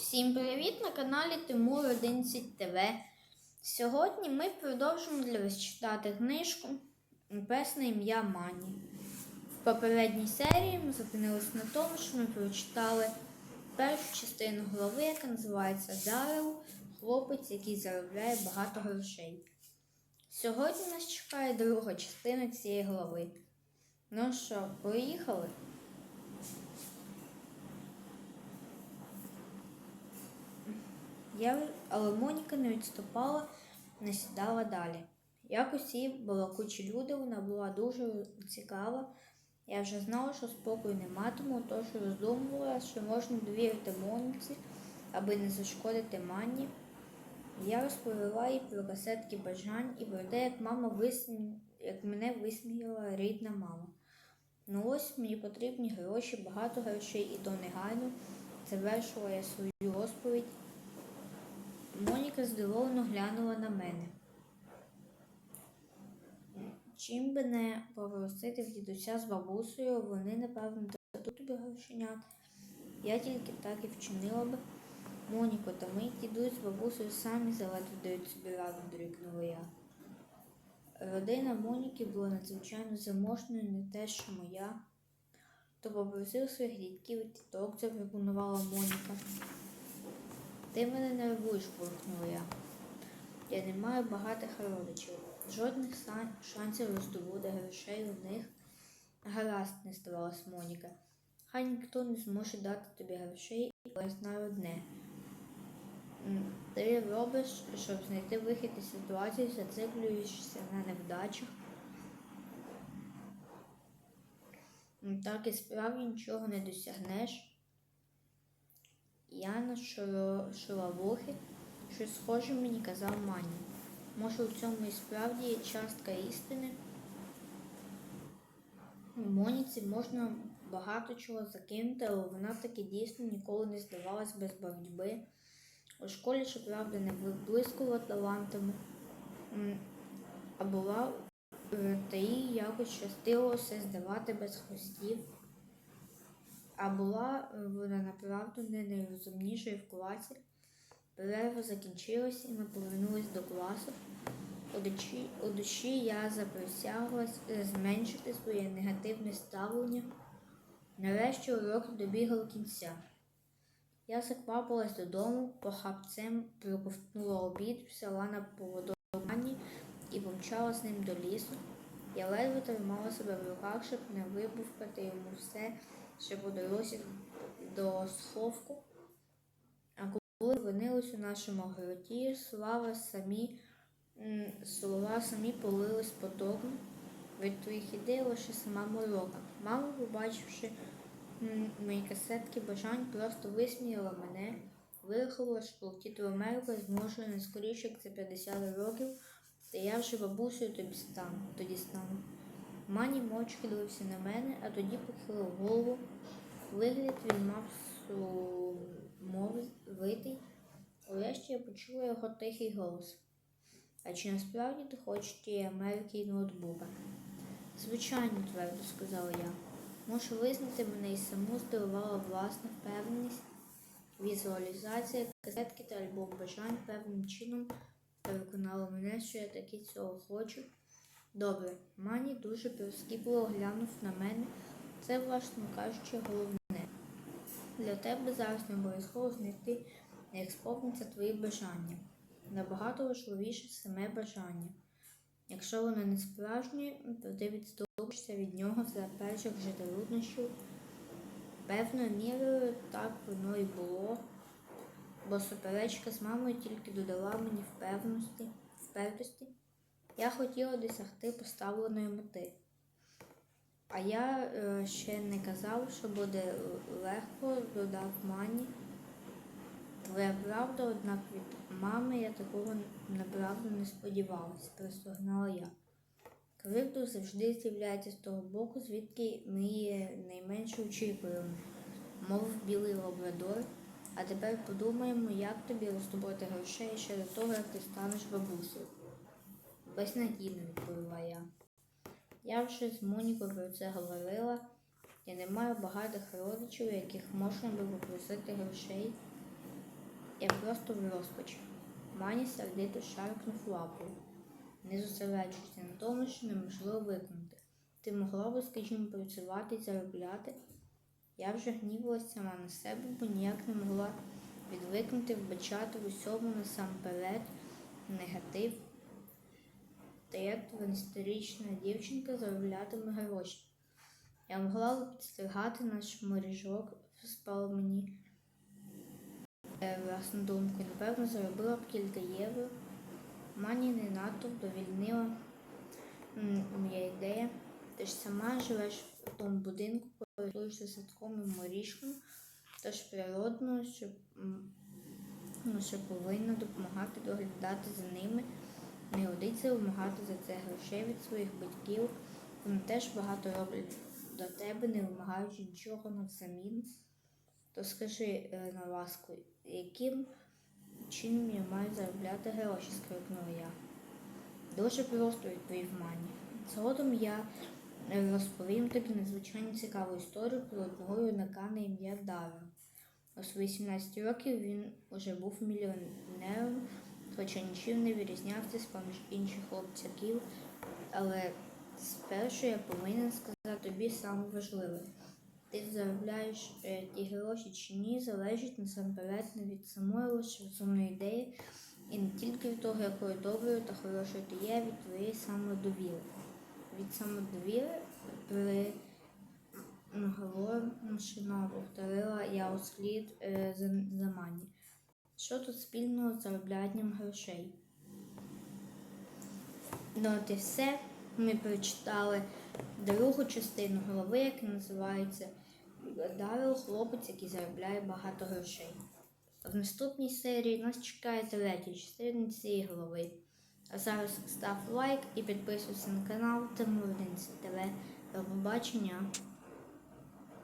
Всім привіт на каналі Тимур 11 ТВ. Сьогодні ми продовжимо для вас читати книжку Пес на ім'я Мані. В попередній серії ми зупинилися на тому, що ми прочитали першу частину глави, яка називається Дарел, хлопець, який заробляє багато грошей. Сьогодні нас чекає друга частина цієї глави. Ну що, поїхали? Я, але Моніка не відступала, не сідала далі. Як усі балакучі люди, вона була дуже цікава. Я вже знала, що спокою не матиму, тож роздумувала, що можна довірити Моніці, аби не зашкодити Манні. Я розповіла їй про касетки бажань і про те, як мама висмі... як мене висміяла рідна мама. Ну ось мені потрібні гроші, багато грошей, і то негайно. Завершила я свою розповідь. Моніка здивовано глянула на мене. Чим би не попросити в дідуся з бабусею, вони, напевно, дадуть тобі грошенят. Я тільки так і вчинила би. Моніко, та ми дідусь з бабусею самі заледве дають собі раду, дорікнула я. Родина Моніки була надзвичайно заможною, не те, що моя. То попросив своїх дідків і тіток, запропонувала Моніка. Ти мене нервуєш, буркнула я. Я не маю багатих родичів. Жодних шансів роздобути грошей у них. Гаразд, не здавалась Моніка. Хай ніхто не зможе дати тобі грошей, але я знаю одне. Ти робиш, щоб знайти вихід із ситуації, зациклюєшся на невдачах. Так і справді нічого не досягнеш. Я нашила вухи, щось схоже мені казав Мані. Може, у цьому і справді є частка істини. Моніці можна багато чого закинути, але вона таки дійсно ніколи не здавалась без боротьби. У школі, щоправда, не виблискувала талантами, а була е, та їй якось щастило все здавати без хвостів. А була е, вона направду не найрозумнішою в класі. Перерва закінчилась і ми повернулись до класу. У душі, у душі я заприсяглась е, зменшити своє негативне ставлення. Нарешті урок добігав кінця. Я заквапилась додому, похапцем проковтнула обід, взяла на поводок і помчала з ним до лісу. Я ледве тримала себе в руках, щоб не вибухати йому все, ще по дорозі до сховку. А коли опинились у нашому гроті, слава самі, слова самі полились потоком. Від твоїх ідей лише сама морока. Мама, побачивши мої касетки бажань, просто висміяла мене, вирахувала, що полетіти в Америку зможу не скоріше, як за 50 років, та я вже бабусею тобі стану, тоді стану. Мані мовчки дивився на мене, а тоді похилив голову. Вигляд він мав сумовитий. Урешті я почула його тихий голос. А чи насправді ти хочеш тієї Америки і ноутбука? Звичайно, твердо сказала я. Можу визнати мене і саму здивувала власна впевненість, візуалізація, касетки та альбом бажань певним чином переконала мене, що я таки цього хочу. Добре, Мані дуже прискіпливо глянув на мене. Це, власне кажучи, головне. Для тебе зараз не обов'язково знайти, як сповниться твої бажання. Набагато важливіше саме бажання. Якщо воно не справжнє, то ти відступишся від нього за перших же труднощів. Певною мірою так воно і було, бо суперечка з мамою тільки додала мені впевненості, впертості. Я хотіла досягти поставленої мети. А я е, ще не казав, що буде легко, додав Мані. Твоя правда, однак від мами я такого направду не сподівалась, простогнала я. Кривду завжди з'являється з того боку, звідки ми її найменше очікуємо, мов білий лабрадор. А тепер подумаємо, як тобі роздобути грошей ще до того, як ти станеш бабусею. Безнадійно, відповіла я. Я вже з Монікою про це говорила. Я не маю багатих родичів, яких можна би попросити грошей. Я просто в розпачі. Мані сердито шаркнув лапою, не зосереджуйся на тому, що неможливо виконати. Ти могла б, скажімо, працювати і заробляти. Я вже гнівалася сама на себе, бо ніяк не могла відвикнути, вбачати в усьому насамперед негатив. Та як 12-річна дівчинка зароблятиме гроші. Я могла б підстригати наш мережок, спало мені е, власну думку. Напевно, заробила б кілька євро. Мані не надто довільнила моя ідея. Ти ж сама живеш в тому будинку, користуєшся садком і морішком, тож природно, що, ну, що повинна допомагати доглядати за ними. Не годиться вимагати за це грошей від своїх батьків. Вони теж багато роблять до тебе, не вимагаючи нічого навзамін. То скажи е, на ласку, яким чином я маю заробляти гроші, скрикнула я. Дуже просто відповів Мані. Згодом я розповім тобі надзвичайно цікаву історію про одного юнака на ім'я Дара. У свої 17 років він уже був мільйонером, хоча нічим не вирізнявся з поміж інших хлопцяків. Але спершу я повинен сказати тобі саме важливе. Ти заробляєш е, ті гроші чи ні, залежить насамперед не від самої лише розумної ідеї, і не тільки від того, якою доброю та хорошою ти є, від твоєї самодовіри. Від самодовіри при наголошено повторила я услід е, за, за мані. Що тут спільного з зароблянням грошей? Ну, от і все. Ми прочитали другу частину голови, яка називається Дарил хлопець, який заробляє багато грошей. В наступній серії нас чекає третя частина цієї голови. А зараз став лайк і підписуйся на канал Тимуринці ТВ. До побачення!